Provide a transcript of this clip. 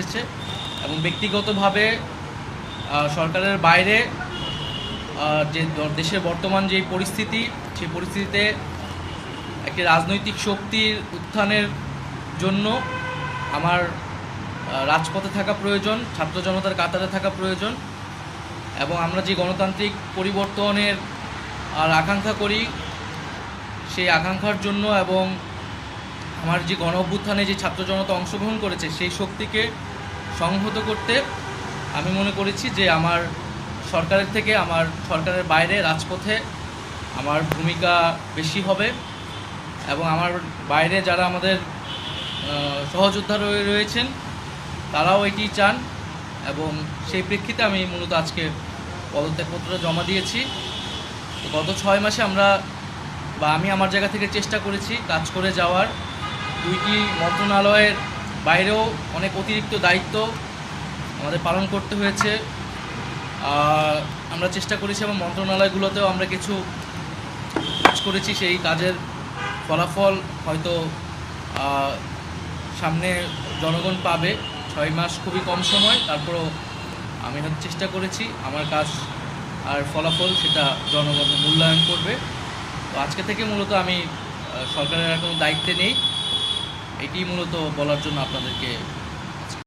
এসেছে এবং ব্যক্তিগতভাবে সরকারের বাইরে যে দেশের বর্তমান যে পরিস্থিতি সেই পরিস্থিতিতে একটি রাজনৈতিক শক্তির উত্থানের জন্য আমার রাজপথে থাকা প্রয়োজন, ছাত্র জনতার কাতারে থাকা প্রয়োজন এবং আমরা যে গণতান্ত্রিক পরিবর্তনের, আর আকাঙ্ক্ষা করি, সেই আকাঙ্ক্ষার জন্য এবং আমার যে গণ অভ্যুত্থানে যে ছাত্র জনতা অংশগ্রহণ করেছে, সেই শক্তিকে সংহত করতে আমি মনে করেছি যে আমার সরকারের থেকে, আমার সরকারের বাইরে রাজপথে আমার ভূমিকা বেশি হবে এবং আমার বাইরে যারা আমাদের সহযোদ্ধা রয়ে রয়েছেন, তারাও এটি চান এবং সেই প্রেক্ষিতে আমি মূলত আজকে পদত্যাগপত্র জমা দিয়েছি। গত ছয় মাসে আমরা বা আমি আমার জায়গা থেকে চেষ্টা করেছি কাজ করে যাওয়ার। দুইটি মন্ত্রণালয়ের বাইরেও অনেক অতিরিক্ত দায়িত্ব আমাদের পালন করতে হয়েছে। আমরা চেষ্টা করেছি এবং মন্ত্রণালয়গুলোতেও আমরা কিছু কাজ করেছি, সেই কাজের ফলাফল হয়তো সামনে জনগণ পাবে। ছয় মাস খুবই কম সময়, তারপরও আমি হয়তো চেষ্টা করেছি, আমার কাজ আর ফলাফল সেটা জনগণ মূল্যায়ন করবে। তো আজকে থেকে মূলত আমি সরকারের আর কোনো দায়িত্বে নেই। এটি মূলত বলার জন্য আপনাদেরকে